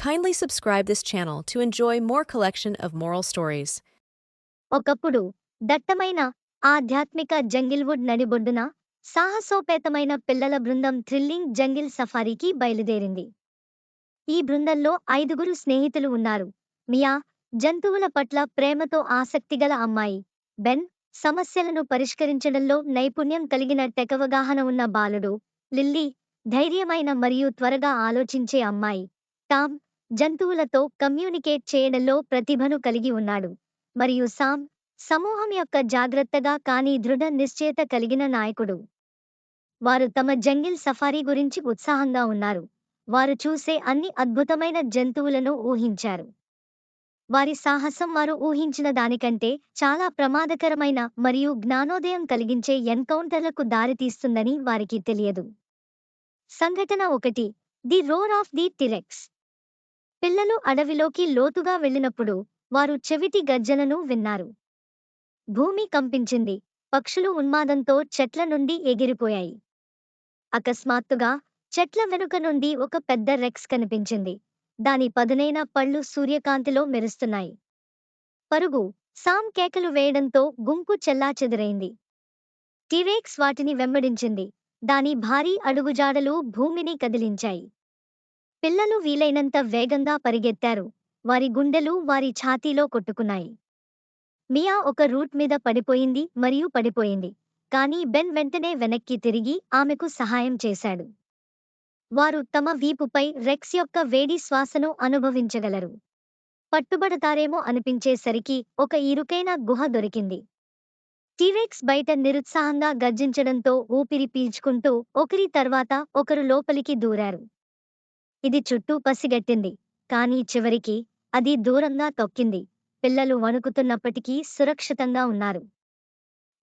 Kindly subscribe this channel to enjoy more collection of moral stories. ఒకప్పుడు దట్టమైన ఆధ్యాత్మిక జంగిల్వుడ్ నడిబొడ్డున సాహసోపేతమైన పిల్లల బృందం థ్రిల్లింగ్ జంగిల్ సఫారీకి బయలుదేరింది. ఈ బృందంలో ఐదుగురు స్నేహితులు ఉన్నారు. మియా జంతువుల పట్ల ప్రేమతో ఆసక్తిగల అమ్మాయి. బెన్ సమస్యలను పరిష్కరించడంలో నైపుణ్యం కలిగిన తెకవగాహన ఉన్న బాలుడు. లిల్లీ ధైర్యమైన మరియు త్వరగా ఆలోచించే అమ్మాయి. టామ్ జంతువులతో కమ్యూనికేట్ చేయడంలో ప్రతిభను కలిగి ఉన్నాడు. మరియు సామ్ సమూహం యొక్క జాగ్రత్తగా కానీ దృఢ నిశ్చయత కలిగిన నాయకుడు. వారు తమ జంగిల్ సఫారీ గురించి ఉత్సాహంగా ఉన్నారు. వారు చూసే అన్ని అద్భుతమైన జంతువులను ఊహించారు. వారి సాహసం వారు ఊహించిన దానికంటే చాలా ప్రమాదకరమైన మరియు జ్ఞానోదయం కలిగించే ఎన్కౌంటర్లకు దారితీస్తుందని వారికి తెలియదు. సంఘటన ఒకటి the roar of the T rex. పిల్లలు అడవిలోకి లోతుగా వెళ్ళినప్పుడు వారు చెవిటి గర్జనను విన్నారు. భూమి కంపించింది. పక్షులు ఉన్మాదంతో చెట్ల నుండి ఎగిరిపోయాయి. అకస్మాత్తుగా చెట్ల వెనుక నుండి ఒక పెద్ద రెక్స్ కనిపించింది. దాని పదునైన పళ్ళు సూర్యకాంతిలో మెరుస్తున్నాయి. పరుగు సామ్ కేకలు వేయడంతో గుంపు చెల్లాచెదురైంది టిరేక్స్ వాటిని వెంబడించింది. దాని భారీ అడుగుజాడలు భూమిని కదిలించాయి. పిల్లలు వీలైనంత వేగంగా పరిగెత్తారు. వారి గుండెలు వారి ఛాతీలో కొట్టుకున్నాయి. మియా ఒక రూట్ మీద పడిపోయింది మరియు పడిపోయింది. కానీ బెన్ వెంటనే వెనక్కి తిరిగి ఆమెకు సహాయం చేశాడు. వారు తమ వీపుపై రెక్స్ యొక్క వేడి శ్వాసను అనుభవించగలరు. పట్టుబడతారేమో అనిపించేసరికి ఒక ఇరుకైన గుహ దొరికింది. టీరెక్స్ బయట నిరుత్సాహంగా గర్జించడంతో ఊపిరి పీల్చుకుంటూ ఒకరి తర్వాత ఒకరు లోపలికి దూరారు. ఇది చుట్టూ పసిగట్టింది. కానీ చివరికి అది దూరంగా తొక్కింది. పిల్లలు వణుకుతున్నప్పటికీ సురక్షితంగా ఉన్నారు.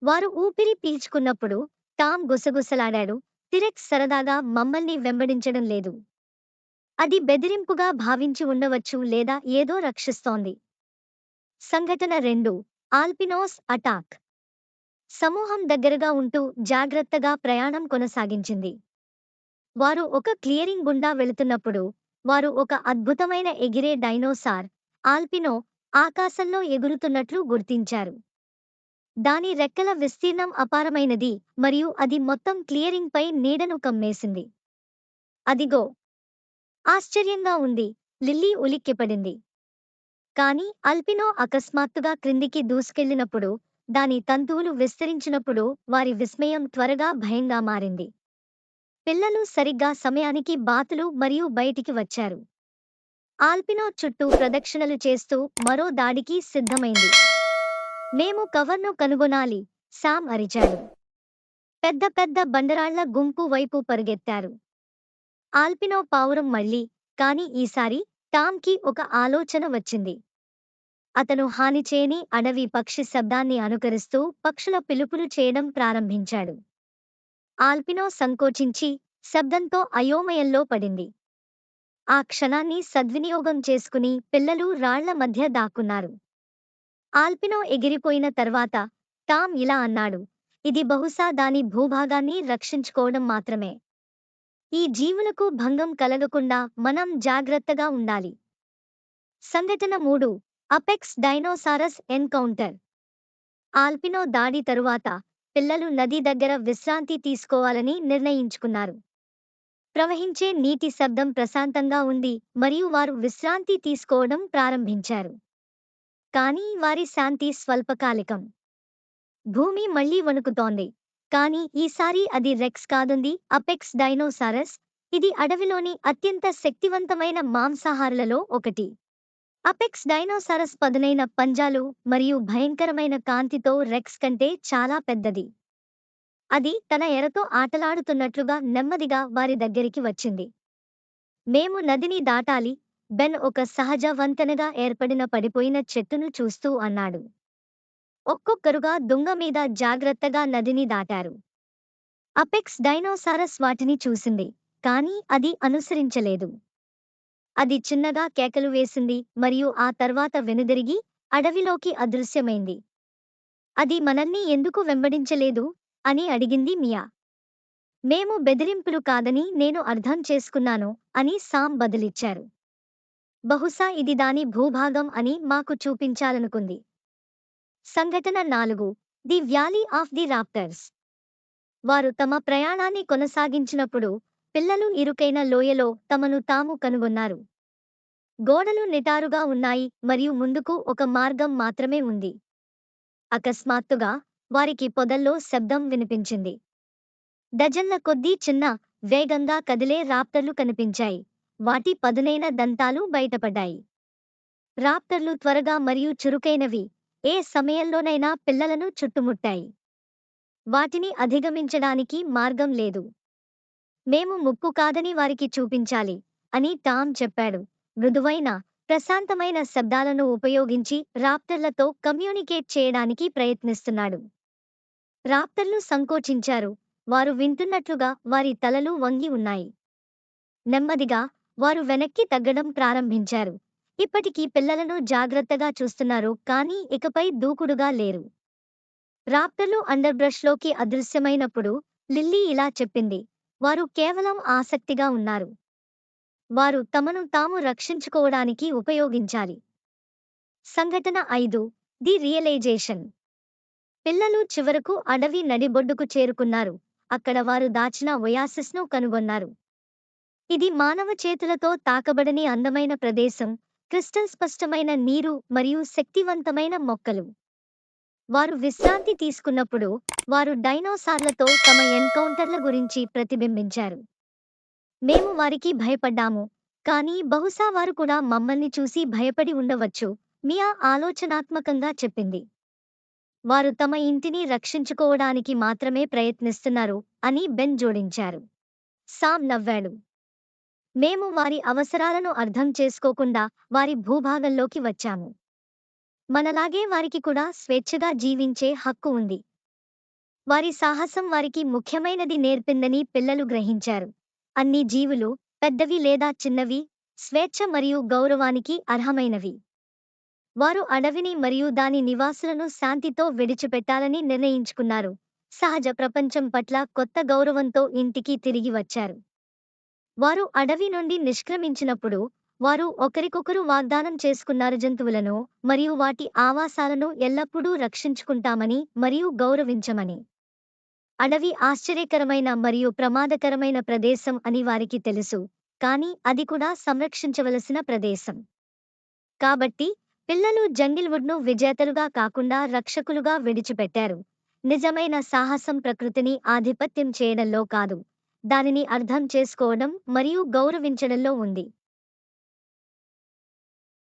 వారు ఊపిరి పీల్చుకున్నప్పుడు టామ్ గుసగుసలాడాడు. తిరెక్ సరదాగా మమ్మల్ని వెంబడించడం లేదు. అది బెదిరింపుగా భావించి ఉండవచ్చు లేదా ఏదో రక్షిస్తోంది. సంఘటన రెండు. ఆల్పినోస్ అటాక్. సమూహం దగ్గరగా ఉంటూ జాగ్రత్తగా ప్రయాణం కొనసాగించింది. వారు ఒక క్లియరింగ్ గుండా వెళుతున్నప్పుడు వారు ఒక అద్భుతమైన ఎగిరే డైనోసార్ ఆల్పినో ఆకాశంలో ఎగురుతున్నట్లు గుర్తించారు. దాని రెక్కల విస్తీర్ణం అపారమైనది మరియు అది మొత్తం క్లియరింగ్ పై నీడను కమ్మేసింది. అదిగో! ఆశ్చర్యంగా ఉంది. లిల్లీ ఉలిక్కిపడింది. కాని అల్పినో అకస్మాత్తుగా క్రిందికి దూసుకెళ్ళినప్పుడు దాని తంతువులు విస్తరించినప్పుడు వారి విస్మయం త్వరగా భయంగా మారింది. పిల్లలు సరిగ్గా సమయానికి బాతులు మరియు బయటికి వచ్చారు. ఆల్పినో చుట్టూ ప్రదక్షిణలు చేస్తూ మరో దాడికి సిద్ధమైంది. మేము కవర్ను కనుగొనాలి సామ్ అరిచాడు. పెద్ద పెద్ద బండరాళ్ళ గుంపు వైపు పరిగెత్తారు. ఆల్పినో పావురం మళ్ళీ కాని ఈసారి టామ్కి ఒక ఆలోచన వచ్చింది. అతను హాని చేయని అడవి పక్షి శబ్దాన్ని అనుకరిస్తూ పక్షుల పిలుపులు చేయడం ప్రారంభించాడు. ఆల్పినో సంకోచించి శబ్దంతో అయోమయంలో పడింది. ఆ క్షణాన్ని సద్వినియోగం చేసుకుని పిల్లలు రాళ్ళ మధ్య దాక్కున్నారు. ఆల్పినో ఎగిరిపోయిన తర్వాత టామ్ ఇలా అన్నాడు ఇది బహుశా దాని భూభాగాన్ని రక్షించుకోవడం మాత్రమే. ఈ జీవులకు భంగం కలగకుండా మనం జాగ్రత్తగా ఉండాలి. సంఘటన మూడు అపెక్స్ డైనోసారస్ ఎన్కౌంటర్. ఆల్పినో దాడి తరువాత పిల్లలు నది దగ్గర విశ్రాంతి తీసుకోవాలని నిర్ణయించుకున్నారు. ప్రవహించే నీటి శబ్దం ప్రశాంతంగా ఉంది మరియు వారు విశ్రాంతి తీసుకోవడం ప్రారంభించారు. కానీ వారి శాంతి స్వల్పకాలికం. భూమి మళ్ళీ వణుకుతోంది. కానీ ఈసారి అది రెక్స్ కాదుంది. Apex dinosaurs. ఇది అడవిలోని అత్యంత శక్తివంతమైన మాంసాహారులలో ఒకటి. అపెక్స్ డైనోసారస్ పదునైన పంజాలు మరియు భయంకరమైన కాంతితో రెక్స్ కంటే చాలా పెద్దది. అది తన ఎరతో ఆటలాడుతున్నట్లుగా నెమ్మదిగా వారి దగ్గరికి వచ్చింది. మేము నదిని దాటాలి బెన్ ఒక సహజ వంతెనగా ఏర్పడిన పడిపోయిన చెట్టును చూస్తూ అన్నాడు. ఒక్కొక్కరుగా దుంగ మీద జాగ్రత్తగా నదిని దాటారు. అపెక్స్ డైనోసారస్ వాటిని చూసింది కానీ అది అనుసరించలేదు. అది చిన్నగా కేకలు వేసింది మరియు ఆ తర్వాత వెనుదిరిగి అడవిలోకి అదృశ్యమైంది. అది మనల్ని ఎందుకు వెంబడించలేదు? అని అడిగింది మియా. మేము బెదిరింపులు కాదని నేను అర్థం చేసుకున్నాను అని సామ్ బదులిచ్చారు. బహుశా ఇది దాని భూభాగం అని మాకు చూపించాలనుకుంది. సంఘటన నాలుగు. The valley of the raptors. వారు తమ ప్రయాణాన్ని కొనసాగించినప్పుడు పిల్లలు ఇరుకైన లోయలో తమను తాము కనుగొన్నారు. గోడలు నిటారుగా ఉన్నాయి మరియు ముందుకు ఒక మార్గం మాత్రమే ఉంది. అకస్మాత్తుగా వారికి పొదల్లో శబ్దం వినిపించింది. డజన్ల కొద్దీ చిన్న వేగంగా కదిలే రాప్టర్లు కనిపించాయి. వాటి పదునైన దంతాలు బయటపడ్డాయి. రాప్టర్లు త్వరగా మరియు చురుకైనవి. ఏ సమయంలోనైనా పిల్లలను చుట్టుముట్టాయి. వాటిని అధిగమించడానికి మార్గం లేదు. మేము ముక్కు కాదని వారికి చూపించాలి అని టామ్ చెప్పాడు. మృదువైన ప్రశాంతమైన శబ్దాలను ఉపయోగించి రాప్టర్లతో కమ్యూనికేట్ చేయడానికి ప్రయత్నిస్తున్నాడు. రాప్టర్లు సంకోచించారు. వారు వింటున్నట్లుగా వారి తలలు వంగి ఉన్నాయి. నెమ్మదిగా వారు వెనక్కి తగ్గడం ప్రారంభించారు. ఇప్పటికీ పిల్లలను జాగ్రత్తగా చూస్తున్నారు కానీ ఇకపై దూకుడుగా లేరు. రాప్టర్లు అండర్బ్రష్లోకి అదృశ్యమైనప్పుడు లిల్లీ ఇలా చెప్పింది వారు కేవలం ఆసక్తిగా ఉన్నారు. వారు తమను తాము రక్షించుకోవడానికి ఉపయోగించాలి. సంఘటన ఐదు ది రియలైజేషన్. పిల్లలు చివరకు అడవి నడిబొడ్డుకు చేరుకున్నారు. అక్కడ వారు దాచిన ఒయాసిస్ను కనుగొన్నారు. ఇది మానవ చేతులతో తాకబడని అందమైన ప్రదేశం. క్రిస్టల్ స్పష్టమైన నీరు మరియు శక్తివంతమైన మొక్కలు. వారు విశ్రాంతి తీసుకున్నప్పుడు వారు డైనోసార్లతో తమ ఎన్కౌంటర్ల గురించి ప్రతిబింబించారు. మేము వారికి భయపడ్డాము కానీ బహుశా వారు కూడా మమ్మల్ని చూసి భయపడి ఉండవచ్చు మియా ఆలోచనాత్మకంగా చెప్పింది. వారు తమ ఇంటిని రక్షించుకోవడానికి మాత్రమే ప్రయత్నిస్తున్నారు అని బెన్ జోడించారు. సామ్ నవ్వాడు. మేము వారి అవసరాలను అర్థం చేసుకోకుండా వారి భూభాగంలోకి వచ్చాము. మనలాగే వారికి కూడా స్వేచ్ఛగా జీవించే హక్కు ఉంది. వారి సాహసం వారికి ముఖ్యమైనది నేర్పిందని పిల్లలు గ్రహించారు. అన్ని జీవులు పెద్దవి లేదా చిన్నవి స్వేచ్ఛ మరియు గౌరవానికి అర్హమైనవి. వారు అడవిని మరియు దాని నివాసులను శాంతితో విడిచిపెట్టాలని నిర్ణయించుకున్నారు. సహజ ప్రపంచం పట్ల కొత్త గౌరవంతో ఇంటికి తిరిగి వచ్చారు. వారు అడవి నుండి నిష్క్రమించినప్పుడు వారు ఒకరికొకరు వాగ్దానం చేసుకున్నారు జంతువులను మరియు వాటి ఆవాసాలను ఎల్లప్పుడూ రక్షించుకుంటామని మరియు గౌరవించమని. అడవి ఆశ్చర్యకరమైన మరియు ప్రమాదకరమైన ప్రదేశం అని వారికి తెలుసు కానీ అది కూడా సంరక్షించవలసిన ప్రదేశం. కాబట్టి పిల్లలు జంగిల్వుడ్ను విజేతలుగా కాకుండా రక్షకులుగా విడిచిపెట్టారు. నిజమైన సాహసం ప్రకృతిని ఆధిపత్యం చేయడంలో కాదు దానిని అర్థం చేసుకోవడం మరియు గౌరవించడంలో ఉంది.